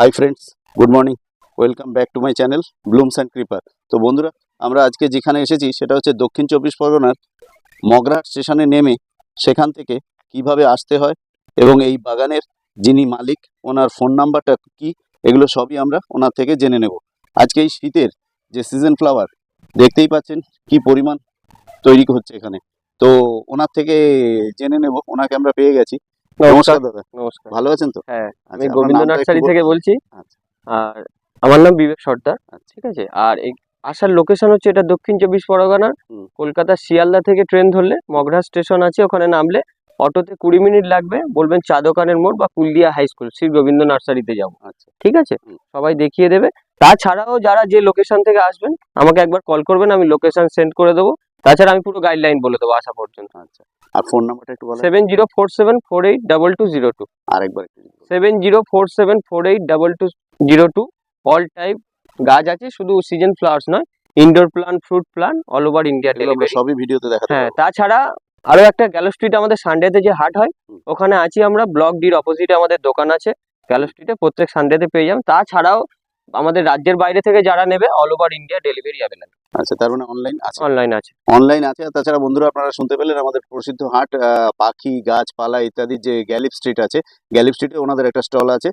Hi friends good morning welcome back to my channel blooms and creeper তো বন্ধুরা, আমরা আজকে যেখানে এসেছি, সেটা হচ্ছে দক্ষিণ চব্বিশ পরগনার মগরাট স্টেশনে নেমে সেখান থেকে কীভাবে আসতে হয় এবং এই বাগানের যিনি মালিক, ওনার ফোন নাম্বারটা কি, এগুলো সবই আমরা ওনার থেকে জেনে নেব। আজকে এই শীতের যে সিজন ফ্লাওয়ার দেখতেই পাচ্ছেন কি পরিমাণ তৈরি হচ্ছে এখানে। তো ওনার থেকে জেনে নেব, ওনাকে আমরা পেয়ে গেছি। নমস্কার। দাদা। নমস্কার। ভালো আছেন তো? হ্যাঁ আমি আচ্ছা, গোবিন্দ নার্সারি থেকে বলছি। আচ্ছা। আর আমার নাম বিবেক সর্দার আচ্ছা। ঠিক আছে? আর এই আসার লোকেশন হচ্ছে এটা দক্ষিণ চব্বিশ পরগনার হুম। কলকাতা শিয়ালদা থেকে ট্রেন ধরলে মগরা স্টেশন আছে ওখানে নামলে অটোতে কুড়ি মিনিট লাগবে বলবেন চা দোকানের মোড় বা কুলদিয়া হাই স্কুল শ্রী গোবিন্দ নার্সারিতে যাব। আচ্ছা। ঠিক আছে? সবাই দেখিয়ে দেবে। তাছাড়াও যারা যে লোকেশন থেকে আসবেন আমাকে একবার কল করবেন আমি লোকেশন সেন্ড করে দেবো। তাছাড়া আমি পুরো গাইডলাইন বলে দেবো আসা পর্যন্ত। আচ্ছা আর ফোন নাম্বারটা একটু বলেন। Seven zero four seven four eight double two zero two আরেকবার একটু। Seven zero four seven four eight double two zero two all type গাছ আছে শুধু সিজন ফ্লাওয়ার্স নয় indoor plant fruit plant all over India সবই ভিডিওতে দেখাতে হ্যাঁ তাছাড়া আরও একটা গ্যালো স্ট্রিট আমাদের সানডেতে যে হাট হয় ওখানে আছি আমরা ব্লক ডির অপোজিটে আমাদের দোকান আছে গ্যালো স্ট্রিটে প্রত্যেক সানডেতে পেয়ে যাবেন। তাছাড়াও আমাদের রাজ্যের বাইরে থেকে যারা নেবে all over India delivery available আচ্ছা তার মানে অনলাইন আছে? অনলাইন আছে। অনলাইন আছে তাছাড়া বন্ধুরা আপনারা শুনতে পেলেন আমাদের প্রসিদ্ধ হাট পাখি গাছপালা ইত্যাদি যে গ্যালিপ স্ট্রিট আছে গ্যালিপ স্ট্রিটে ওনাদের একটা স্টল আছে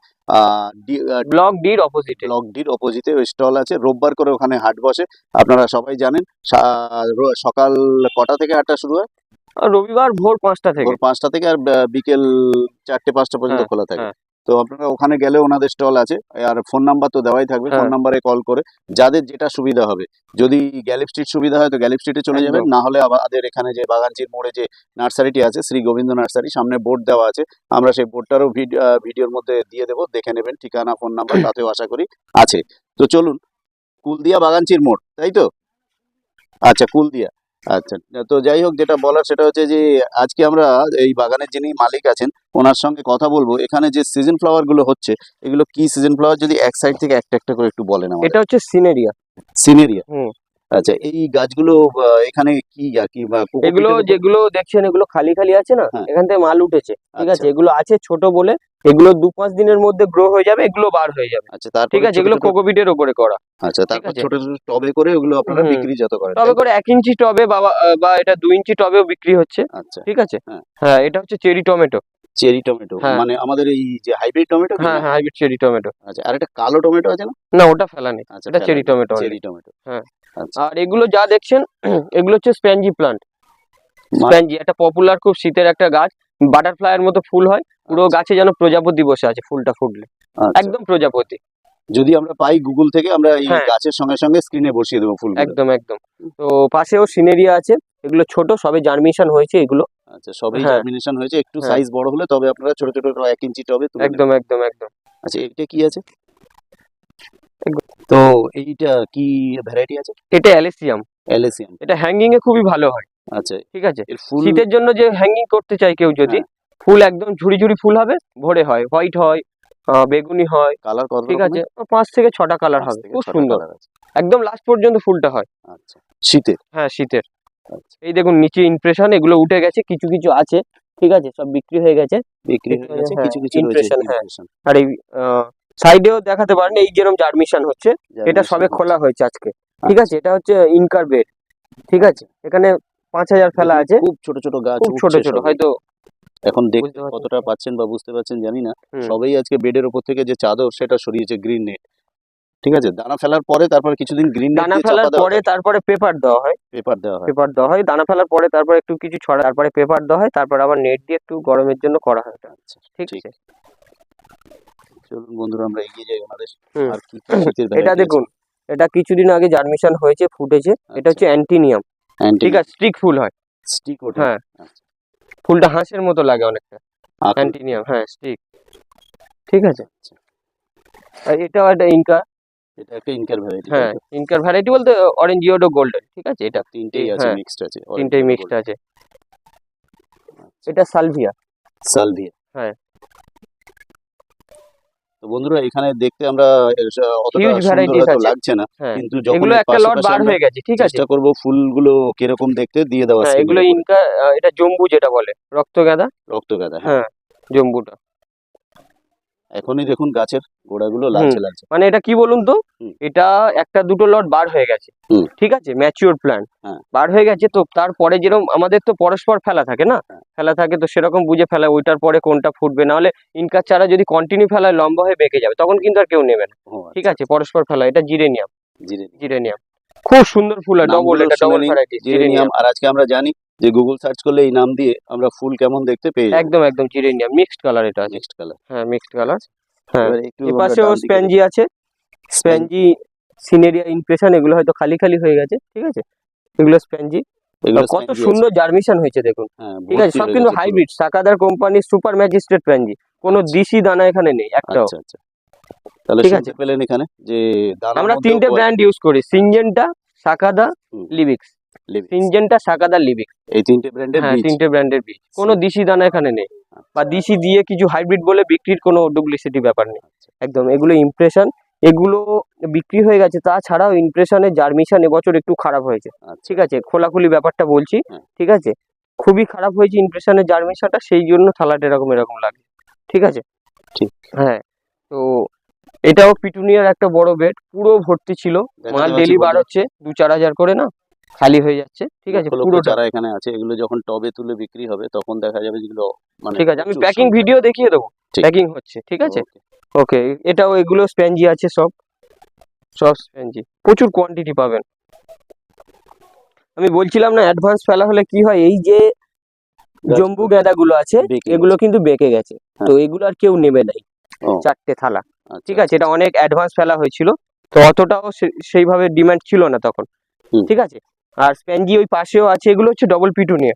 ব্লক ডির অপোজিটে ব্লক ডির অপোজিটে ওই স্টল আছে রোববার করে ওখানে হাট বসে আপনারা সবাই জানেন সকাল কটা থেকে হাটটা শুরু হয়? রবিবার ভোর পাঁচটা থেকে। ভোর পাঁচটা থেকে আর বিকেল চারটে পাঁচটা পর্যন্ত হ্যাঁ, খোলা থাকে। হ্যাঁ। তো আপনারা ওখানে গেলে ওনাদের স্টল আছে। আর ফোন নাম্বার তো দেওয়াই থাকবে ফোন হ্যাঁ। নাম্বারে কল করে যাদের যেটা সুবিধা হবে। যদি গ্যালিপ স্ট্রিট সুবিধা হয় তো গ্যালিপ স্ট্রিটে চলে যাবেন। না হলে আমাদের এখানে যে বাগানচির মোড়ে যে নার্সারিটি আছে শ্রী গোবিন্দ নার্সারি সামনে বোর্ড দেওয়া আছে। আমরা সেই বোর্ডটারও ভিডিওর মধ্যে দিয়ে দেবো দেখে নেবেন। ঠিকানা ফোন নাম্বার তাতেও আশা করি আছে। তো চলুন কুলদিয়া বাগানচির মোড় তাই তো? আচ্ছা কুলদিয়া। আচ্ছা। তো যাই হোক যেটা বলার সেটা হচ্ছে যে আজকে আমরা এই বাগানের যিনি মালিক আছেন ওনার সঙ্গে কথা বলব। এখানে যে সিজন ফ্লাওয়ারগুলো হচ্ছে এগুলো কি সিজন ফ্লাওয়ার যদি এক সাইড থেকে একটা একটা করে একটু বলেন আমাদের। এটা হচ্ছে সিনেরিয়া। সিনেরিয়া? হুম। আচ্ছা এই গাছগুলো এখানে কি আর কি এগুলো যেগুলো দেখছেন এগুলো খালি খালি আছে না? হ্যাঁ। এখান থেকে মাল উঠেছে। ঠিক আছে আচ্ছা। এগুলো আছে ছোট বলে এগুলো দু পাঁচ দিনের মধ্যে গ্রো হয়ে যাবে এগুলো বার হয়ে যাবে। আচ্ছা তারপর ঠিক আছে এগুলো কোকোপিটের ওপরে করা। আচ্ছা তারপর ছোট ছোট টবে করে ওগুলো আপনারা বিক্রি যত করেন তবে করে এক ইঞ্চি টবে বা বা এটা দু ইঞ্চি টবেও বিক্রি হচ্ছে। আচ্ছা। ঠিক আছে? হ্যাঁ। হ্যাঁ এটা হচ্ছে চেরি টমেটো। চেরি টমেটো হ্যাঁ। মানে আমাদের এই যে হাইব্রিড টমেটো হ্যাঁ হ্যাঁ হাইব্রিড চেরি টমেটো। আচ্ছা আর একটা কালো টমেটো আছে না? না ওটা ফেলা নেই। আচ্ছা এটা চেরি টমেটো চেরি টমেটো। হ্যাঁ। আচ্ছা। আর এগুলো যা দেখছেন এগুলো হচ্ছে স্প্যানজি প্লান্ট। স্প্যানজি একটা পপুলার খুব শীতের একটা গাছ। বাটারফ্লাইয়ের মতো ফুল হয় পুরো আচ্ছা, গাছে যেন প্রজাপতি বসে আছে ফুলটা ফুটলে। আচ্ছা। একদম প্রজাপতি। যদি আমরা পাই গুগল থেকে আমরা এই হ্যাঁ। গাছের সঙ্গে সঙ্গে স্ক্রিনে বসিয়ে দেবো ফুল একদম একদম। তো পাশেও সিনেরিয়া আছে এগুলো ছোট সবে জার্মিনেশন হয়েছে এগুলো। আচ্ছা সবই হ্যাঁ। জার্মিনেশন হয়েছে একটু হ্যাঁ। সাইজ বড় হলে তবে আপনারা ছোট ছোট এক ইঞ্চি টবে একদম একদম একদম। আচ্ছা এটা কি আছে? তো এইটা কি ভ্যারাইটি আছে? এটা অ্যালিসিয়াম। এলএসিয়াম এটা হ্যাঙ্গিং এ খুবই ভালো হয়। আচ্ছা ঠিক আছে? শীতের জন্য যে হ্যাঙ্গিং করতে চাই কেউ যদি হ্যাঁ। ফুল একদম ঝুড়ি ঝুড়ি ফুল হবে ভরে হয় হোয়াইট হয় বেগুনি হয় কালার কত ঠিক আছে? পাঁচ থেকে ছটা কালার হবে খুব সুন্দর। একদম লাস্ট পর্যন্ত ফুলটা হয়। আচ্ছা শীতের? হ্যাঁ শীতের। আচ্ছা। এই দেখুন নিচে ইমপ্রেশন এগুলো উঠে গেছে কিছু কিছু আছে ঠিক আছে? সব বিক্রি হয়ে গেছে। বিক্রি হয়ে গেছে হ্যাঁ, কিছু কিছু ইমপ্রেশন হ্যাঁ। আর এই সাইডেও দেখাতে পারেন এই যেরকম জার্মিশন হচ্ছে এটা সবে খোলা হয়েছে আজকে। ঠিক আছে এটা হচ্ছে ইনকার বেড ঠিক আছে? এখানে পাঁচ হাজার ফেলা আছে। খুব ছোট ছোট গাছ খুব ছোট ছোট হয়তো এখন দেখতে বুঝতে কতটা পাচ্ছেন বা বুঝতে পারছেন জানি না। সবাই আজকে বেডের উপর থেকে যে চাদর সেটা সরিয়েছে গ্রিন নেট ঠিক আছে? দানা ফেলার পরে তারপর কিছুদিন গ্রিন নেট দানা ফেলার পরে তারপরে পেপার দেওয়া হয়। পেপার দেওয়া হয়। পেপার দেওয়া হয় দানা ফেলার পরে তারপরে একটু কিছু ছড়া তারপরে পেপার দেওয়া হয় তারপর আবার নেট দিয়ে একটু গরমের জন্য করা হয়। আচ্ছা ঠিক। আছে? চলুন বন্ধুরা আমরা এগিয়ে যাই আমাদের আর কি এটা দেখুন এটা কিছুদিন আগে জার্মিশন হয়েছে ফুটেছে। এটা হচ্ছে অ্যান্টিনিয়াম। ঠিক আছে? স্টিক ফুল হয়। স্টিক ওটা হ্যাঁ। আচ্ছা। ফুলটা হাঁসের মতো লাগে অনেকটা। অ্যান্টিনিয়াম হ্যাঁ স্টিক। ঠিক আছে? আচ্ছা। আর এটাও একটা ইনকা। এটা একটা ইনকার ভ্যারাইটি হ্যাঁ ইনকার ভ্যারাইটি বলতে অরেঞ্জ ইয়োডো গোল্ডেন ঠিক আছে? এটা তিনটেই আছে হ্যাঁ, মিক্সড আছে তিনটেই মিক্সড আছে। এটা সালভিয়া। সালভিয়া। হ্যাঁ। বন্ধুরা এখানে দেখতে আমরা অতটা সুন্দর হয়তো লাগছে না। হ্যাঁ। কিন্তু যখন একটা লট বার হয়ে গেছে ঠিক আছে। চেষ্টা করব ফুলগুলো কীরকম দেখতে দিয়ে দেওয়া হ্যাঁ এগুলো ইনকা এটা জম্বু যেটা বলে রক্ত গাঁদা? রক্ত গাঁদা হ্যাঁ। হ্যাঁ জম্বুটা। এখনই দেখুন গাছের গোড়াগুলো লালচে লালচে। মানে এটা কি বলুন তো? এটা একটা দুটো লট বার হয়ে গেছে। ঠিক আছে? ম্যাচিওর প্ল্যান হ্যাঁ। বার হয়ে গেছে তো তারপরে যেরকম আমাদের তো পরস্পর ফেলা থাকে না? হ্যাঁ। ফেলা থাকে তো সেরকম বুঝে ফেলা ওইটার পরে কোনটা ফুটবে? না হলে ইনকার চারা যদি কন্টিনিউ ফেলায় লম্বা হয়ে বেঁকে যাবে তখন কিন্তু আর কেউ নেবে না। ঠিক আছে? পরস্পর ফেলা এটা জিরেনিয়াম জিরে জিরেনিয়াম খুব সুন্দর ফুল হয় ডবল এটা ডবল ভ্যারাইটি জিরেনিয়াম আর আজকে আমরা জানি যে গুগল সার্চ করলে এই নাম দিয়ে আমরা ফুল কেমন দেখতে পেয়ে যাব। একদম একদম জিরেনিয়াম মিক্সড কালার এটা আছে। নেক্সট কালার হ্যাঁ মিক্সড কালার হ্যাঁ এবার একটু আমরা পাশেও ডান দিকে স্প্যানজি আছে। স্প্যানজি সিনেরিয়া ইমপ্রেশন এগুলো হয়তো খালি খালি হয়ে গেছে ঠিক আছে? এগুলো স্প্যানজি এগুলো কত আছে। সুন্দর জার্মিশন হয়েছে দেখুন। হ্যাঁ, ঠিক আছে ভর্তি সব হয়ে কিন্তু গেছে পুরো। হাইব্রিড সাকাদার কোম্পানির সুপার ম্যাজিস্ট্রেট প্যানজি কোনো আচ্ছা। দিশি দানা এখানে নেই একটাও। আচ্ছা আচ্ছা। তাহলে ঠিক শুনতে আছে। পেলেন এখানে যে দানার আমরা মধ্যেও তিনটে ব্র্যান্ড ইউজ করি সিনজেন্টা সাকাদা হুম। লিবিক্স লিভিক্স। সিনজেন্টা সাকাদা লিবিক্স এই তিনটে ব্র্যান্ডের হ্যাঁ তিনটে ব্র্যান্ডের বীজ কোনো দিশি দানা এখানে নেই। বা আচ্ছা, দিশি দিয়ে কিছু হাইব্রিড বলে বিক্রির কোনো ডুপ্লিসিটি ব্যাপার নেই। আচ্ছা। একদম এগুলো ইমপ্রেশন এগুলো বিক্রি হয়ে গেছে তাছাড়াও ইমপ্রেশনের জার্মিশন এবছর একটু খারাপ হয়েছে। আচ্ছা। ঠিক আছে খোলাখুলি ব্যাপারটা বলছি। হ্যাঁ। ঠিক আছে? খুবই খারাপ হয়েছে ইমপ্রেশনের জার্মিশনটা সেই জন্য থালাটা এরকম এরকম লাগে। ঠিক আছে? ঠিক। হ্যাঁ তো এটাও পিটুনিয়ার একটা বড় বেড পুরো ভর্তি ছিল। মাল ডেলি বার হচ্ছে দু চার হাজার করে না? খালি হয়ে যাচ্ছে ঠিক আছে? পুরোটা। চারা এখানে আছে এগুলো যখন টবে তুলে বিক্রি হবে তখন দেখা যাবে যেগুলো মানে ঠিক আছে আমি প্যাকিং ভিডিও দেখিয়ে দেবো। প্যাকিং হচ্ছে ঠিক আছে? ওকে এটাও এগুলো স্প্যানজি আছে সব। সব স্প্যানজি প্রচুর কোয়ান্টিটি পাবেন। আমি বলছিলাম না অ্যাডভান্স ফেলা হলে কি হয়? এই যে জম্বু গাঁদাগুলো আছে এগুলো কিন্তু বেঁকে গেছে। হ্যাঁ। তো এগুলো আর কেউ নেবে নাই চারটে থালা। আচ্ছা, ঠিক আছে এটা অনেক অ্যাডভান্স ফেলা হয়েছিল। তো অতটাও সেইভাবে ডিমান্ড ছিল না তখন। ঠিক আছে? আর স্প্যানজি ওই পাশেও আছে এগুলো হচ্ছে ডবল পিটুনিয়া।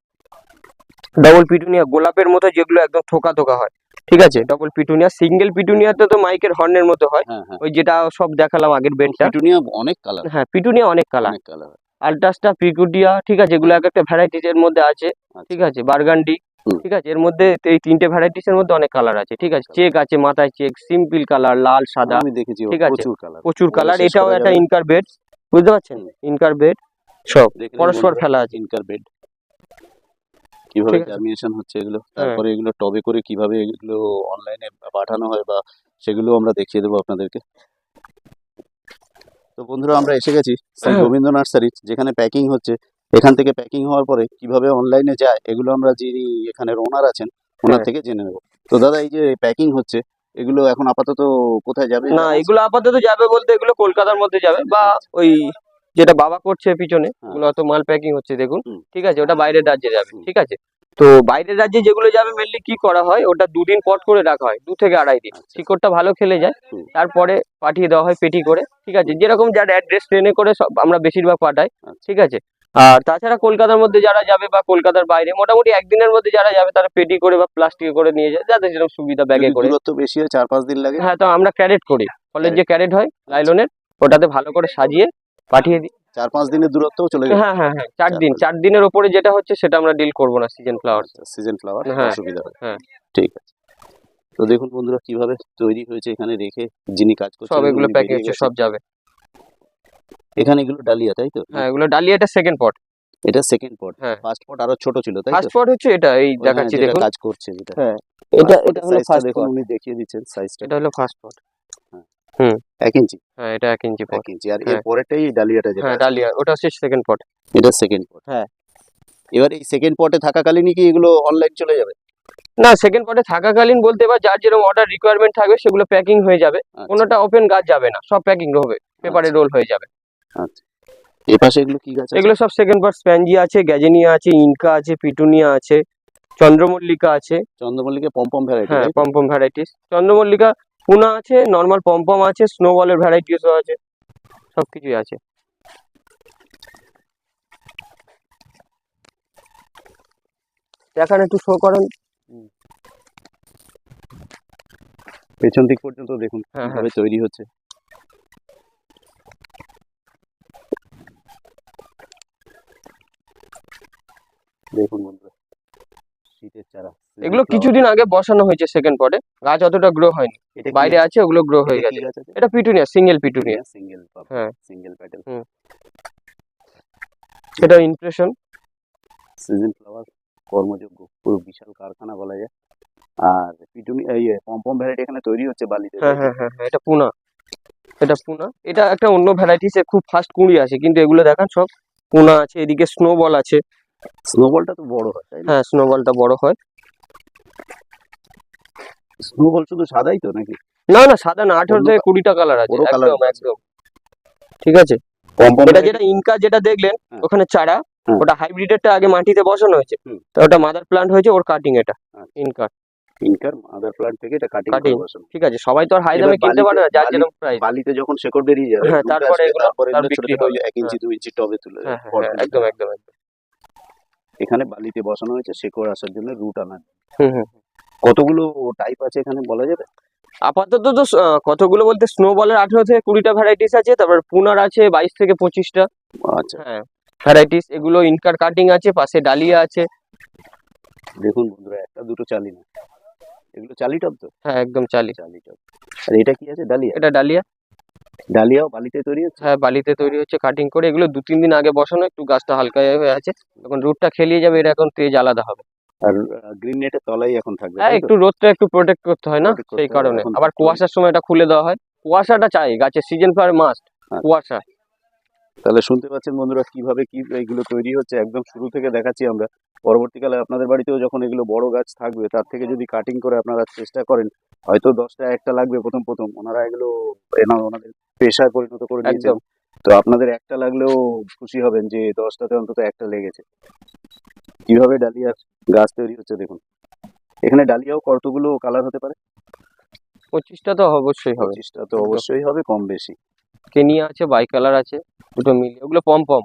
ডবল পিটুনিয়া গোলাপের মতো যেগুলো একদম থোকা থোকা হয়। ঠিক আছে? ডবল পিটুনিয়া সিঙ্গেল পিটুনিয়াতে তো মাইকের হর্নের মতো হয়। হ্যাঁ হ্যাঁ। ওই যেটা সব দেখালাম আগের বেডটা পিটুনিয়া অনেক কালার হ্যাঁ পিটুনিয়া অনেক কালার অনেক কালার আলট্রাস্টা পিকুটিয়া ঠিক আছে? এগুলো এক একটা ভ্যারাইটিস এর মধ্যে আছে। ঠিক আছে? বার্গান্ডি। ঠিক আছে? এর মধ্যে এই তিনটে ভ্যারাইটিস এর মধ্যে অনেক কালার আছে। ঠিক আছে? চেক আছে মাথায় চেক। সিম্পল কালার লাল সাদা। আমি দেখেছি ঠিক আছে। প্রচুর কালার প্রচুর কালার এটাও একটা ইনকার বেড বুঝতে পারছেন। ইনকার বেড সব। পরস্পর ফেলা আছে। ইনকার বেড কীভাবে জার্মিনেশন হচ্ছে এগুলো? তারপরে এগুলো টবে করে কীভাবে এগুলো অনলাইনে পাঠানো হয় বা সেগুলো আমরা দেখিয়ে দেবো আপনাদেরকে। তো বন্ধুরা আমরা এসে গেছি হ্যাঁ। গোবিন্দ নার্সারি যেখানে প্যাকিং হচ্ছে। এখান থেকে প্যাকিং হওয়ার পরে কীভাবে অনলাইনে যায় এগুলো আমরা যিনি এখানের ওনার আছেন ওনার হ্যাঁ। থেকে জেনে নেব। তো দাদা এই যে প্যাকিং হচ্ছে এগুলো এখন আপাতত কোথায় যাবে? না এগুলো আপাতত যাবে বলতে এগুলো কলকাতার মধ্যে যাবে বা ওই যেটা বাবা করছে পিছনে হ্যাঁ। ওগুলো অত মাল প্যাকিং হচ্ছে দেখুন। ঠিক আছে ওটা বাইরের রাজ্যে যাবে ঠিক আছে? তো বাইরের রাজ্যে যেগুলো যাবে মেনলি কি করা হয় ওটা দুদিন পট করে রাখা হয় দু থেকে আড়াই দিন। আচ্ছা। শিকড়টা ভালো খেলে যায় তারপরে পাঠিয়ে দেওয়া হয় পেটি করে ঠিক আছে? যেরকম যার অ্যাড্রেস ট্রেনে করে সব আমরা বেশিরভাগ পাঠাই আচ্ছা। ঠিক আছে? আর তাছাড়া কলকাতার মধ্যে যারা যাবে বা কলকাতার বাইরে মোটামুটি একদিনের মধ্যে যারা যাবে তারা পেটি করে বা প্লাস্টিকে করে নিয়ে যায় যাদের যেরকম সুবিধা ব্যাগে করে। দূরত্ব বেশি হয় চার পাঁচ দিন লাগে? হ্যাঁ তো আমরা ক্যারেট করি। ফলের যে ক্যারেট হয় লাইলনের ওটাতে ভালো করে সাজিয়ে পাঠিয়ে দিই চার পাঁচ দিনের দূরত্বও চলে যাবে। হ্যাঁ হ্যাঁ হ্যাঁ চার দিন চার দিনের ওপরে যেটা হচ্ছে সেটা আমরা ডিল করব না সিজন ফ্লাওয়ার সিজন ফ্লাওয়ার হ্যাঁ, অসুবিধা হয় হ্যাঁ। ঠিক আছে। তো দেখুন বন্ধুরা কীভাবে তৈরি হয়েছে এখানে রেখে যিনি কাজ করছেন সব এগুলো প্যাকেজ হচ্ছে সব যাবে। এখানে এগুলো ডালিয়া তাই তো? হ্যাঁ এগুলো ডালিয়াটা সেকেন্ড পট এটা সেকেন্ড পট হ্যাঁ। ফার্স্ট পট আরও ছোট ছিল তাই তো? ফার্স্ট পট হচ্ছে এটা এই হ্যাঁ, দেখাচ্ছি দেখুন। কাজ করছে যেটা। হ্যাঁ এটা এটা হলো ফার্স্ট দেখুন উনি দেখিয়ে দিচ্ছেন সাইজটা এটা হলো ফার্স্ট পট এক ইঞ্চি। হ্যাঁ এটা এক ইঞ্চি পট। এক ইঞ্চি আর এর হ্যাঁ। পরেরটাই ডালিয়াটা যেটা হ্যাঁ ডালিয়া ওটা হচ্ছে সেকেন্ড পট এটা সেকেন্ড পট হ্যাঁ। এবার এই সেকেন্ড পটে থাকাকালীনই কি এগুলো অনলাইন চলে যাবে? না সেকেন্ড পটে থাকাকালীন বলতে এবার যার যেরকম অর্ডার রিকোয়ারমেন্ট থাকবে সেগুলো প্যাকিং হয়ে যাবে। আচ্ছা, কোনোটা ওপেন গাছ যাবে না সব প্যাকিং হবে পেপারে রোল হয়ে যাবে। আচ্ছা। এ পাশে এগুলো কি গাছ আছে? এগুলো সব সেকেন্ড পার্ট স্প্যানজি আছে গ্যাজেনিয়া আছে ইনকা আছে পিটুনিয়া আছে চন্দ্রমল্লিকা আছে। চন্দ্রমল্লিকা পম্পম ভ্যারাইটি হ্যাঁ পম্পম ভ্যারাইটিস চন্দ্রমল্লিকা পুনা আছে নর্মাল পম্পম আছে স্নোবলের ভ্যারাইটিসও আছে সব কিছুই আছে। দেখান একটু শো করেন। পেছন দিক পর্যন্ত দেখুন হ্যাঁ, কীভাবে তৈরি হচ্ছে। দেখুন বন্ধুরা। শীতের চারা এগুলো কিছুদিন আগে বসানো হয়েছে সেকেন্ড পটে গাছ অতটা গ্রো হয়নি। বাইরে আছে ওগুলো গ্রো হয়ে গেছে। এটা পিটুনিয়া সিঙ্গেল পিটুনিয়া সিঙ্গেল হ্যাঁ। সিঙ্গেল প্যাটেল এটা ইমপ্রেশন সিজন ফ্লাওয়ার কর্মযোগ্য পুরো বিশাল কারখানা বলা যায়। আর পিটুনি এই পম্পম ভ্যারাইটি এখানে তৈরি হচ্ছে বালিতে। হ্যাঁ হ্যাঁ হ্যাঁ হ্যাঁ, এটা পুনা। এটা পুনা। এটা একটা অন্য ভ্যারাইটিস খুব ফাস্ট কুঁড়ি আছে কিন্তু এগুলো দেখান সব পুনা আছে এদিকে স্নোবল আছে। স্নোবলটা তো বড় হয় তাই না? হ্যাঁ স্নোবলটা বড় হয়। স্নোবল শুধু সাদাই তো নাকি? না না সাদা না আঠারো থেকে কুড়িটা কালার আছে একদম একদম। ঠিক আছে? এটা যেটা ইনকা যেটা দেখলেন হ্যাঁ। ওখানে চারা হ্যাঁ। ওটা হাইব্রিডেরটা আগে মাটিতে বসানো হয়েছে। তো ওটা মাদার প্লান্ট হয়েছে ওর কাটিং এটা। ইনকা ইনকার মাদার প্লান্ট থেকে এটা কাটিং Cutting। করে বসানো। ঠিক আছে সবাই তো আর হাই দামে কিনতে পারে না যার যেরকম প্রাইস বালিতে যখন শেকড় বেরিয়ে যাবে হ্যাঁ, তারপরে এগুলো- তারপরে ছোট বিক্রি ছোট ওই হবে। এক ইঞ্চি দু ইঞ্চি টবে তুলে হ্যাঁ হ্যাঁ হ্যাঁ, একদম একদম একদম। এখানে বালিতে বসানো হয়েছে শেকড় আসার জন্য রুট আনার কতগুলো টাইপ আছে এখানে বলা যাবে? আপাতত তো কতগুলো বলতে স্নো বলের আঠেরো থেকে কুড়িটা ভ্যারাইটিস আছে তারপর পুনার আছে বাইশ থেকে পঁচিশটা। আচ্ছা। হ্যাঁ ভ্যারাইটিস এগুলো ইনকার কাটিং আছে পাশে ডালিয়া আছে। দেখুন বন্ধুরা একটা দুটো চালি না। এগুলো চালি টপ তো? হ্যাঁ একদম চালি। চালি টপ আর এটা কি আছে? ডালিয়া? এটা ডালিয়া। ডালিয়াও বালিতে তৈরি হচ্ছে? হ্যাঁ বালিতে তৈরি হচ্ছে কাটিং করে। এগুলো দু তিন দিন আগে বসানো একটু গাছটা হালকা হয়ে আছে। যখন রুটটা খেলিয়ে যাবে এটা এখন তেজ আলাদা হবে। আর গ্রিন নেটের তলাই এখন থাকবে হ্যাঁ? একটু রোদটা একটু প্রোটেক্ট করতে হয় না সেই কারণে। আবার কুয়াশার সময় এটা খুলে দেওয়া হয়। কুয়াশাটা চাই গাছের সিজন ফ্লাওয়ার মাস্ট। কুয়াশা। তাহলে শুনতে পাচ্ছেন বন্ধুরা কীভাবে কি এগুলো তৈরি হচ্ছে? একদম শুরু থেকে দেখাচ্ছি আমরা। পরবর্তীকালে আপনাদের বাড়িতেও যখন এগুলো বড় গাছ থাকবে তার থেকে যদি কাটিং করে আপনারা চেষ্টা করেন হয়তো দশটা একটা লাগবে প্রথম প্রথম। ওনারা এগুলো ওনাদের পেশায় পরিণত করে নিয়েছেন তো আপনাদের একটা লাগলেও খুশি হবেন যে দশটাতে অন্তত একটা লেগেছে। কীভাবে ডালিয়া গাছ তৈরি হচ্ছে দেখুন। এখানে ডালিয়াও কতগুলো কালার হতে পারে? পঁচিশটা তো অবশ্যই হবে। পঁচিশটা তো অবশ্যই হবে কম বেশি। কেনিয়া আছে বাই কালার আছে দুটো মিলিয়ে ওগুলো পম পম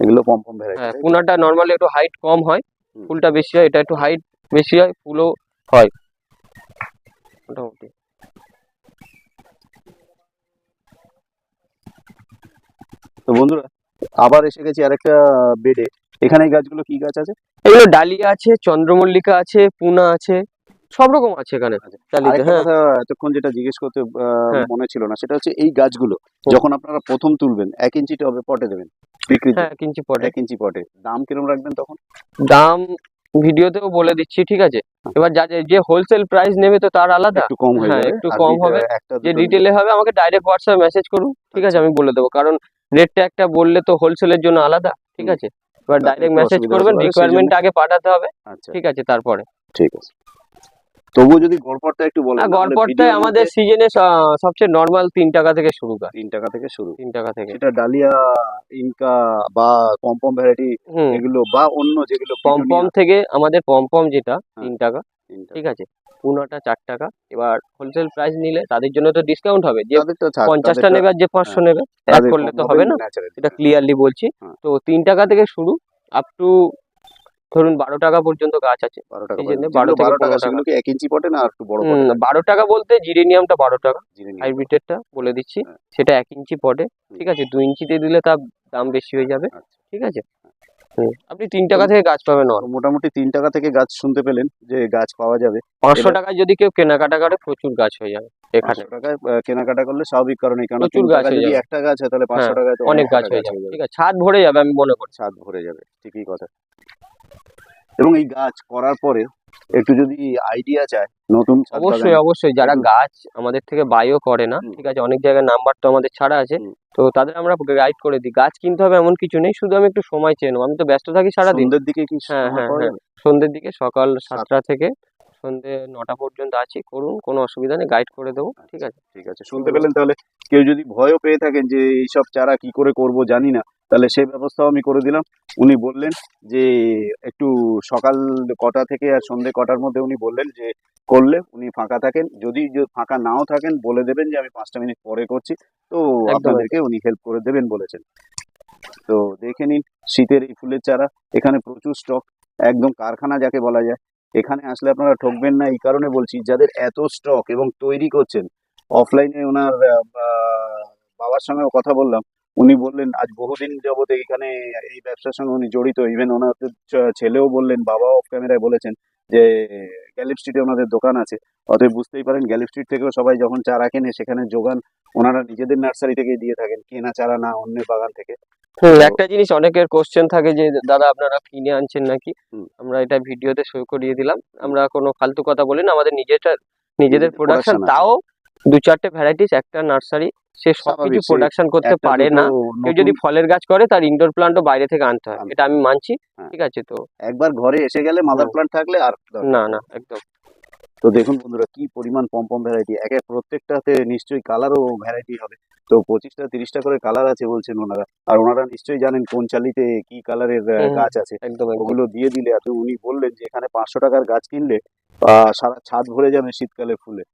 এগুলো পম হ্যাঁ ভ্যারাইটি পুনাটা নর্মালি একটু হাইট কম হয় ফুলটা বেশি হয় এটা একটু হাইট বেশি হয় ফুলও হয়। মোটামুটি। তো বন্ধুরা আবার এসে গেছি আরেকটা বেডে এখানে গাছগুলো কি গাছ আছে? এগুলো ডালিয়া আছে চন্দ্রমল্লিকা আছে পুনা আছে। সব রকম আছে এখানে। হ্যাঁ। এতক্ষণ যেটা জিজ্ঞেস করতে হ্যাঁ। মনে ছিল না সেটা হচ্ছে এই গাছগুলো যখন আপনারা প্রথম তুলবেন এক ইঞ্চি টবে পটে দেবেন হ্যাঁ কিঞ্চি পটে। এক ইঞ্চি পটে। দাম কিরম রাখবেন তখন? দাম ভিডিওতেও বলে দিচ্ছি ঠিক আছে? এবার যা যে- হোলসেল প্রাইস নেবে তো তার আলাদা। একটু কম হ্যাঁ, একটু কম হবে। যে ডিটেলে হবে আমাকে ডাইরেক্ট হোয়াটসঅ্যাপে মেসেজ করুন ঠিক আছে? আমি বলে দেবো। কারণ রেটটা একটা বললে তো হোলসেলের জন্য আলাদা ঠিক আছে? এবার ডাইরেক্ট মেসেজ করবেন রিকোয়ারমেন্ট আগে পাঠাতে হবে আচ্ছা। ঠিক আছে তারপরে। ঠিক আছে। তবুও যদি গড়পড়টা একটু বলেন ভিডিওর আমাদের সিজনে সবচেয়ে নর্মাল তিন টাকা থেকে শুরু করে। তিন টাকা থেকে শুরু। তিন টাকা থেকে। সেটা ডালিয়া ইনকা বা পম্পম ভ্যারাইটি এগুলো বা অন্য যেগুলো পম পম থেকে আমাদের পম পম যেটা হ্যাঁ। তিন টাকা ঠিক আছে? পুনাটা চার টাকা। এবার হোলসেল প্রাইস নিলে তাদের জন্য তো ডিসকাউন্ট হবে। যে পঞ্চাশটা নেবে আর যে পাঁচশো হ্যাঁ, নেবে করলে তো হবে না। এটা ক্লিয়ারলি বলছি। হ্যাঁ। তো তিন টাকা থেকে শুরু আপ টু ধরুন বারো টাকা পর্যন্ত গাছ আছে। বারো টাকা এই পর্যন্ত। জন্যে বারো বারো টাকা সেগুলো কি এক ইঞ্চি পটে না একটু বড় বারো টাকা বলতে জিরেনিয়ামটা বারো টাকা। হাইব্রিডেরটা বলে দিচ্ছি। হ্যাঁ। সেটা এক ইঞ্চি পটে ঠিক আছে? দু ইঞ্চিতে দিলে তার দাম বেশি হয়ে যাবে আচ্ছা। ঠিক আছে? আপনি তিন টাকা থেকে গাছ পাবেন মোটামুটি তিন টাকা থেকে গাছ শুনতে পেলেন যে গাছ পাওয়া যাবে। পাঁচশো টাকায় যদি কেউ কেনাকাটা করে প্রচুর গাছ হয়ে যাবে এখানে। পাঁচশো টাকায় কেনাকাটা করলে স্বাভাবিক কারণে কারণ প্রচুর গাছ হয়ে যদি। একটা গাছ হয় তাহলে পাঁচশো হ্যাঁ, টাকায় অনেক গাছ হয়ে যাবে ঠিক আছে? ছাদ ভরে যাবে আমি মনে করি। ছাদ ভরে যাবে ঠিকই কথা। এবং এই গাছ করার পরে একটু যদি আইডিয়া চায় নতুন অবশ্যই অবশ্যই। যারা গাছ আমাদের থেকে বাইও করে না ঠিক আছে? অনেক জায়গায় নাম্বার তো আমাদের ছাড়া আছে। তো তাদের আমরা গাইড করে দিই। গাছ কিনতে হবে এমন কিছু নেই শুধু আমি একটু সময় চেয়ে নেব। আমি তো ব্যস্ত থাকি সারাদিন। সন্ধ্যের দিকে কি হ্যাঁ, হ্যাঁ, হ্যাঁ। সন্ধ্যের দিকে সকাল সাতটা থেকে সন্ধ্যে নটা পর্যন্ত আছি। করুন কোনো অসুবিধা নেই গাইড করে দেবো ঠিক আছে? ঠিক আছে। শুনতে পেলেন তাহলে কেউ যদি ভয়ও পেয়ে থাকেন যে এইসব চারা কি করে করব জানি না। তাহলে সেই ব্যবস্থাও আমি করে দিলাম। উনি বললেন যে একটু সকাল কটা থেকে আর সন্ধে কটার মধ্যে উনি বললেন যে করলে উনি ফাঁকা থাকেন। যদি ফাঁকা নাও থাকেন বলে দেবেন যে আমি পাঁচটা মিনিট পরে করছি। তো আপনাদেরকে উনি হেল্প করে দেবেন বলেছেন। তো দেখে নিন শীতের এই ফুলের চারা এখানে প্রচুর স্টক একদম কারখানা যাকে বলা যায়। এখানে আসলে আপনারা ঠকবেন না এই কারণে বলছি যাদের এত স্টক এবং তৈরি করছেন অফলাইনে ওনার আহ, বাবার সঙ্গেও কথা বললাম উনি বললেন আজ বহুদিন যাবত এখানে এই ব্যবসার সঙ্গে উনি জড়িত। ইভেন ওনার ছেলেও বললেন বাবা অফ ক্যামেরায় বলেছেন যে গ্যালিপ স্ট্রিটে ওনাদের দোকান আছে। অতএব বুঝতেই পারেন গ্যালিপ স্ট্রিট থেকেও সবাই যখন চারা কেনে সেখানে যোগান ওনারা নিজেদের নার্সারি থেকে দিয়ে থাকেন কেনা চারা না অন্যের বাগান থেকে। একটা জিনিস অনেকের কোশ্চেন থাকে যে দাদা আপনারা কিনে আনছেন নাকি? আমরা এটা ভিডিওতে শো করিয়ে দিলাম। আমরা কোনো ফালতু কথা বলি না আমাদের নিজেদের নিজেদের প্রোডাকশন তাও দু চারটে ভ্যারাইটিস একটা নার্সারি সে সবকিছু প্রোডাকশন করতে পারে না। কেউ যদি ফলের গাছ করে তার ইনডোর প্লান্টও বাইরে থেকে আনতে হয়। এটা আমি মানছি হ্যাঁ। ঠিক আছে তো। একবার ঘরে এসে গেলে মাদার প্লান্ট থাকলে আর না না একদম। তো দেখুন বন্ধুরা কি পরিমাণ পম্পম ভ্যারাইটি এক এক প্রত্যেকটাতে নিশ্চয়ই কালারও ভ্যারাইটি হবে। তো পঁচিশটা তিরিশটা করে কালার আছে বলছেন ওনারা। আর ওনারা নিশ্চয়ই জানেন কোন চালিতে কি কালারের। গাছ আছে। ওগুলো দিয়ে দিলে আর উনি বললেন যে এখানে পাঁচশো টাকার গাছ কিনলে আহ, সারা ছাদ ভরে যাবে শীতকালে ফুলে।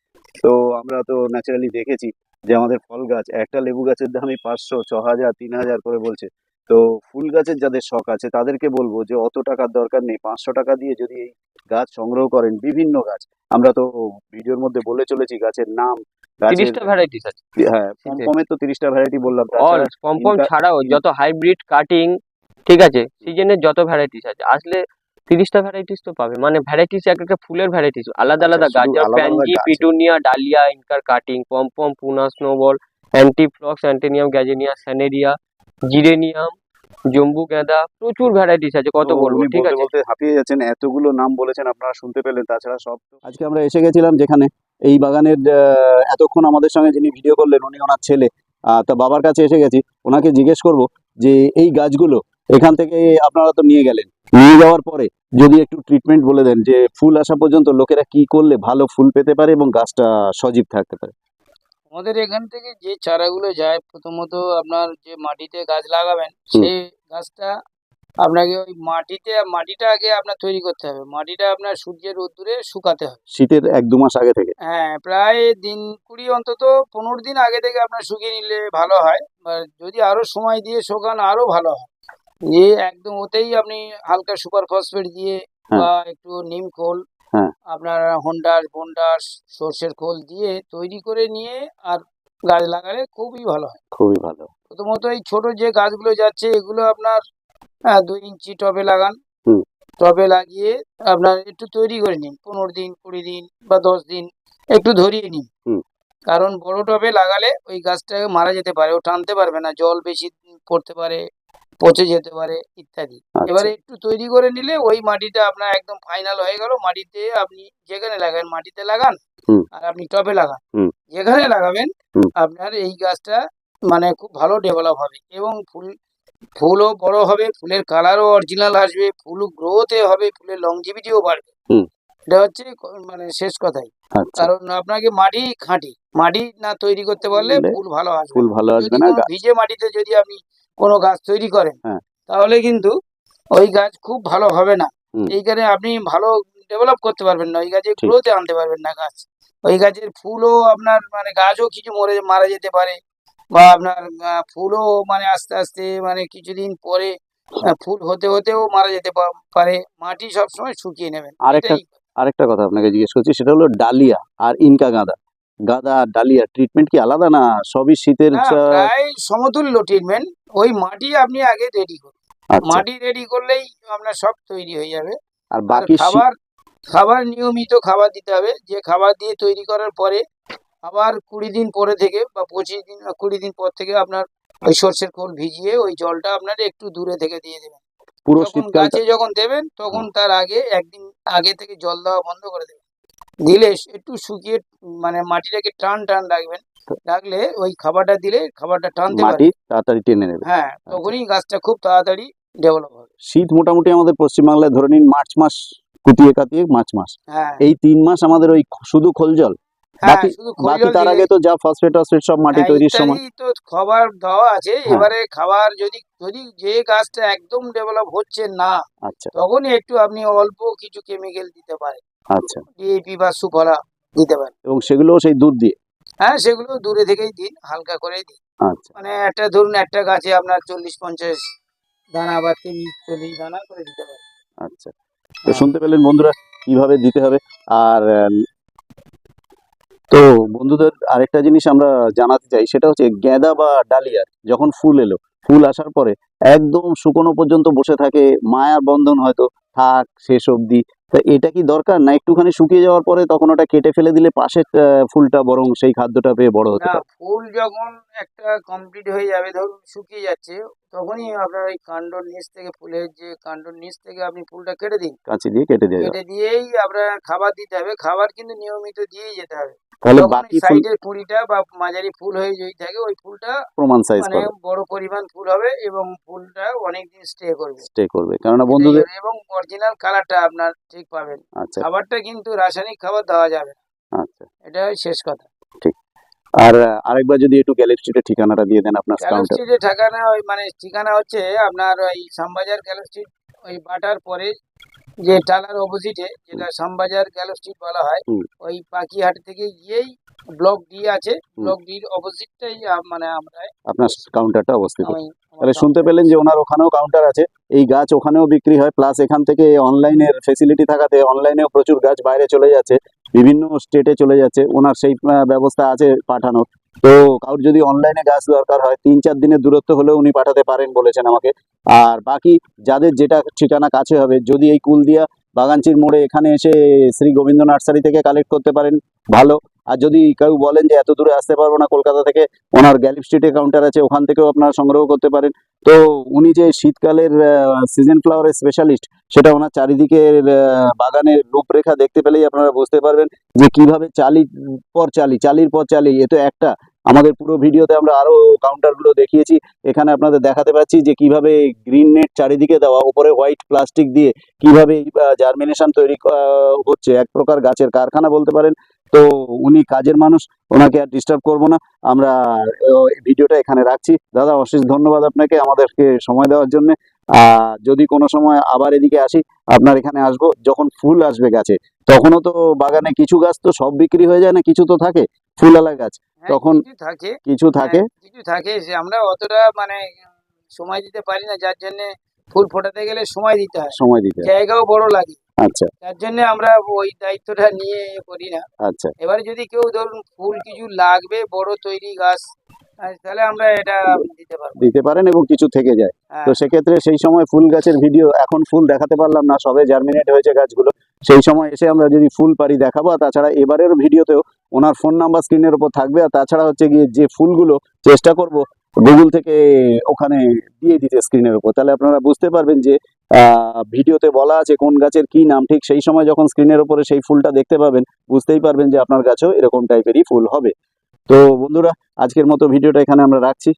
তো আমরা তো ন্যাচারালি দেখেছি যে আমাদের ফল গাছ একটা লেবু গাছের দামই পাঁচশো ছ হাজার তিন হাজার করে বলছে। তো ফুল গাছের যাদের শখ আছে তাদেরকে বলব যে অত টাকার দরকার নেই। পাঁচশো টাকা দিয়ে যদি এই গাছ সংগ্রহ করেন বিভিন্ন গাছ। আমরা তো ভিডিওর মধ্যে বলে চলেছি গাছের নাম তিরিশটা ভ্যারাইটিস আছে। হ্যাঁ পমপমের তো তিরিশটা ভ্যারাইটি বললাম পমপম ছাড়াও যত হাইব্রিড কাটিং ঠিক আছে সিজনের যত ভ্যারাইটিস আছে। আসলে তিরিশটা ভ্যারাইটিস তো পাবে। মানে ভ্যারাইটিস এক একটা ফুলের ভ্যারাইটিস আলাদা আচ্ছা, আলাদা গাছ আলাদা আলাদা pansy petunia dahlia incur cutting pompom Poona snowball অ্যান্টিফ্লক্স অ্যান্টেনিয়াম গ্যাজেনিয়া স্যানেরিয়া জিরেনিয়াম জম্বু গাঁদা প্রচুর ভ্যারাইটিস আছে কত বলব ঠিক আছে? বলতে হাঁপিয়ে যাচ্ছেন এতগুলো নাম বলেছেন আপনারা শুনতে পেলেন তাছাড়া সব তো- আজকে আমরা এসে গেছিলাম যেখানে এই বাগানের আহ, এতক্ষণ আমাদের সঙ্গে যিনি ভিডিও করলেন উনি ওনার ছেলে। আহ, তা বাবার কাছে এসে গেছি ওনাকে জিজ্ঞেস করব যে এই গাছগুলো এখান থেকে আপনারা তো নিয়ে গেলেন নিয়ে যাওয়ার পরে যদি একটু ট্রিটমেন্ট বলে দেন যে ফুল আসা পর্যন্ত লোকেরা কি করলে ভালো ফুল পেতে পারে এবং গাছটা সজীব থাকতে পারে? আমাদের এখান থেকে যে চারাগুলো যায় প্রথমত আপনার যে মাটিতে গাছ লাগাবেন। সেই গাছটা আপনাকে ওই মাটিতে মাটিটা আগে আপনার তৈরি করতে হবে। মাটিটা আপনার সূর্যের রোদ্দুরে শুকাতে হবে। শীতের এক দু মাস আগে থেকে? হ্যাঁ প্রায় দিন কুড়ি অন্তত পনেরো দিন আগে থেকে আপনার শুকিয়ে নিলে ভালো হয়। যদি আরও সময় দিয়ে শোকান আরও ভালো হয়। দিয়ে একদম ওতেই আপনি হালকা সুপার ফসফেট দিয়ে হ্যাঁ। বা একটু নিম খোল হ্যাঁ। আপনার হন্ডাস বন্ডাস সর্ষের খোল দিয়ে তৈরি করে নিয়ে আর গাছ লাগালে খুবই ভালো হয় খুবই ভালো প্রথমত এই ছোট যে গাছগুলো যাচ্ছে এগুলো আপনার দুই ইঞ্চি টবে লাগান টবে লাগিয়ে আপনার একটু তৈরি করে নিন পনেরো দিন কুড়ি দিন বা দশ দিন একটু ধরিয়ে নিন। কারণ বড় টবে লাগালে ওই গাছটাকে মারা যেতে পারে ও টানতে পারবে না জল বেশি পড়তে পারে পচে যেতে পারে ইত্যাদি। আচ্ছা। এবারে একটু তৈরি করে নিলে ওই মাটিটা আপনার একদম ফাইনাল হয়ে গেল। মাটিতে আপনি যেখানে লাগান মাটিতে লাগান আর আপনি টবে লাগান। যেখানে লাগাবেন আপনার এই গাছটা মানে খুব ভালো ডেভেলপ হবে এবং ফুল ফুলও বড় হবে ফুলের কালারও অরিজিনাল আসবে ফুল গ্রোথে হবে ফুলের লংজিভিটিও বাড়বে। এটা হচ্ছে মানে শেষ কথাই। আচ্ছা। কারণ আপনাকে মাটি খাঁটি মাটি না তৈরি করতে পারলে ফুল ভালো আসবে ফুল ভালো আসবে না ভিজে মাটিতে যদি আপনি কোনো গাছ তৈরি করেন হ্যাঁ। তাহলে কিন্তু ওই গাছ খুব ভালো হবে না হুম। এইখানে আপনি ভালো ডেভেলপ করতে পারবেন না ওই গাছের ঠিক। গ্রোথে আনতে পারবেন না গাছ ওই গাছের ফুলও আপনার মানে গাছও কিছু মরে মারা যেতে পারে বা আপনার ফুলও মানে আস্তে আস্তে মানে কিছুদিন পরে ফুল হতে হতেও মারা যেতে পারে মাটি সবসময় শুকিয়ে নেবেন আরেকটা আরেকটা কথা আপনাকে জিজ্ঞেস করছি সেটা হলো ডালিয়া আর ইনকা গাঁদা গাঁদা ডালিয়া ট্রিটমেন্ট কি আলাদা না সবই শীতের প্রায় সমতুল্য ট্রিটমেন্ট ওই মাটি আপনি আগে রেডি করুন। আচ্ছা। মাটি রেডি করলেই আপনার সব তৈরি হয়ে যাবে। আর আর বাকি খাবার খাবার নিয়মিত খাবার দিতে হবে। যে খাবার দিয়ে তৈরি করার পরে আবার কুড়ি দিন পরে থেকে বা পঁচিশ দিন কুড়ি দিন পর থেকে আপনার ওই সর্ষের খোল ভিজিয়ে ওই জলটা আপনার একটু দূরে থেকে দিয়ে দেবেন। পুরো গাছে যখন দেবেন তখন তার আগে একদিন আগে থেকে জল দেওয়া বন্ধ করে দেবেন। দিলে একটু শুকিয়ে মানে মাটিটাকে টান টান রাখবেন। রাখলে ওই খাবারটা দিলে খাবারটা টানতে মাটি তাড়াতাড়ি টেনে নেবে। হ্যাঁ তখনই গাছটা খুব তাড়াতাড়ি ডেভেলপ হবে। শীত মোটামুটি আমাদের পশ্চিমবাংলায় ধরে নিন মার্চ মাস কুটিয়ে কাটিয়ে মার্চ মাস। হ্যাঁ। এই তিন মাস আমাদের ওই শুধু খোল জল। হ্যাঁ বাকি- তার আগে তো যা ফসফেট সব মাটি হ্যাঁ, তৈরির সময়। তো খাবার দেওয়া আছে। এবারে খাবার যদি যদি যে গাছটা একদম ডেভেলপ হচ্ছে না আচ্ছা। তখনই একটু আপনি অল্প কিছু কেমিক্যাল দিতে পারেন। আচ্ছা। ডিএপি বা সুফলা দিতে পারেন এবং সেগুলোও সেই দুধ দিয়ে? হ্যাঁ সেগুলো দূরে থেকেই দিন হালকা করেই দিন আচ্ছা। মানে একটা ধরুন একটা গাছে আপনার চল্লিশ পঞ্চাশ দানা বা তিরিশ চল্লিশ দানা করে দিতে পারেন আচ্ছা। তো। শুনতে পেলেন বন্ধুরা কীভাবে দিতে হবে। আর তো বন্ধুদের আরেকটা জিনিস আমরা জানাতে চাই সেটা হচ্ছে গ্যাদা বা ডালিয়ার যখন ফুল এলো ফুল আসার পরে একদম শুকনো পর্যন্ত বসে থাকে মায়ার বন্ধন হয়তো থাক শেষ অবধি তা এটা কি দরকার? না একটুখানি শুকিয়ে যাওয়ার পরে তখন ওটা কেটে ফেলে দিলে পাশের ফুলটা বরং সেই খাদ্যটা পেয়ে বড় হতে ফুল যখন একটা কমপ্লিট হয়ে যাবে ধরুন শুকিয়ে যাচ্ছে তখনই আপনার ওই কাণ্ডর নিচ থেকে ফুলের যে কাণ্ডর নিচ থেকে আপনি ফুলটা কেটে দিন। কাঁচি দিয়ে কেটে দিয়ে কেটে দিয়েই আপনার খাবার দিতে হবে। খাবার কিন্তু নিয়মিত দিয়েই যেতে হবে। তাহলে বাকি সাইডের কুড়িটা বা মাঝারি ফুল হয়ে যদি থাকে ওই ফুলটা প্রমাণ সাইজ মানে বড় পরিমাণ ফুল হবে এবং ফুলটা অনেকদিন স্টে করবে। স্টে করবে। কেননা বন্ধুদের এবং অরিজিনাল কালারটা আপনার ঠিক পাবেন। আচ্ছা। খাবারটা কিন্তু রাসায়নিক খাবার দেওয়া যাবে আচ্ছা। এটা শেষ কথা। ঠিক। আর আরেকবার যদি একটু গ্যালেপ স্ট্রিটের ঠিকানাটা দিয়ে দেন আপনার ক্যালো কাউন্টার ঠিকানা ওই মানে ঠিকানা হচ্ছে আপনার ওই শ্যামবাজার স্ট্রিট ওই বাটার পরে যে টালার অপোজিটে যেটা শ্যামবাজার ক্যালো স্ট্রিট বলা হয়। ওই পাখিহাট থেকে গিয়েই ব্লক ডি আছে। ব্লক ডির অপোজিটটাই মানে আমরা আপনার কাউন্টারটা অবস্থিত। তাহলে শুনতে পেলেন যে ওনার ওখানেও কাউন্টার আছে। এই গাছ ওখানেও বিক্রি হয়। প্লাস এখান থেকে অনলাইনের ফেসিলিটি থাকাতে অনলাইনেও প্রচুর গাছ বাইরে চলে যাচ্ছে। বিভিন্ন স্টেটে চলে যাচ্ছে। ওনার সেই ব্যবস্থা আছে পাঠানোর। তো কারোর যদি অনলাইনে গাছ দরকার হয়, তিন চার দিনের দূরত্ব হলেও উনি পাঠাতে পারেন বলেছেন আমাকে। আর বাকি যাদের যেটা ঠিকানা কাছে হবে, যদি এই কুল দিয়া বাগানচির মোড়ে এখানে এসে শ্রী গোবিন্দ নার্সারি থেকে কালেক্ট করতে পারেন, ভালো। আর যদি কেউ বলেন যে এত দূরে আসতে পারব না, কলকাতা থেকে ওনার গ্যালিপ স্ট্রিটে কাউন্টার আছে, ওখান থেকেও আপনারা সংগ্রহ করতে পারেন। তো উনি যে শীতকালের সিজন ফ্লাওয়ারের স্পেশালিস্ট সেটা ওনার চারিদিকের বাগানের রূপরেখা দেখতে পেলেই আপনারা বুঝতে পারবেন যে কীভাবে চালি পর চালি, চালির পর চালি, এ তো একটা। আমাদের পুরো ভিডিওতে আমরা আরও কাউন্টারগুলো দেখিয়েছি। এখানে আপনাদের দেখাতে পাচ্ছি যে কীভাবে গ্রিন নেট চারিদিকে দেওয়া, উপরে হোয়াইট প্লাস্টিক দিয়ে কীভাবে জার্মিনেশন তৈরি হচ্ছে। এক প্রকার গাছের কারখানা বলতে পারেন। তো উনি কাজের মানুষ ওনাকে আর ডিস্টার্ব করব না। আমরা ভিডিওটা এখানে রাখছি। দাদা অশেষ ধন্যবাদ আপনাকে আমাদেরকে সময় দেওয়ার জন্য। যদি কোনো সময় আবার এদিকে আসি আপনার এখানে আসব যখন ফুল আসবে গাছে। তখনও তো বাগানে কিছু গাছ তো সব বিক্রি হয়ে যায় না কিছু তো থাকে ফুলওয়ালা গাছ। হ্যাঁ, তখন- থাকে। কিছু থাকে। হ্যাঁ, কিছু থাকে যে আমরা অতটা মানে সময় দিতে পারি না যার জন্য ফুল ফোটাতে গেলে সময় দিতে হয়। সময় দিতে জায়গাও বড় লাগে। আচ্ছা। যার জন্য আমরা ওই দায়িত্বটা নিয়ে করি না। আচ্ছা। এবারে যদি কেউ ধরুন ফুল কিছু লাগবে বড় তৈরি গাছ তাহলে আমরা এটা দিতে পারব। দিতে পারেন এবং কিছু থেকে যায়। হ্যাঁ, তো সেক্ষেত্রে সেই সময় ফুল গাছের ভিডিও এখন ফুল দেখাতে পারলাম না সবে জার্মিনেট হয়েছে গাছগুলো। সেই সময় এসে আমরা যদি ফুল পারি দেখাবো তাছাড়া এবারের ভিডিওতেও ওনার ফোন নাম্বার স্ক্রিনের উপর থাকবে। আর তাছাড়া হচ্ছে গিয়ে যে ফুলগুলো চেষ্টা করব গুগল থেকে ওখানে দিয়ে দিতে স্ক্রিনের উপর। তাহলে আপনারা বুঝতে পারবেন যে ভিডিওতে বলা আছে কোন গাছের কি নাম, ঠিক সেই সময় যখন স্ক্রিনের উপরে সেই ফুলটা দেখতে পাবেন, বুঝতেই পারবেন যে আপনার গাছও এরকম টাইপেরই ফুল হবে। তো বন্ধুরা, আজকের মতো ভিডিওটা এখানে আমরা রাখছি।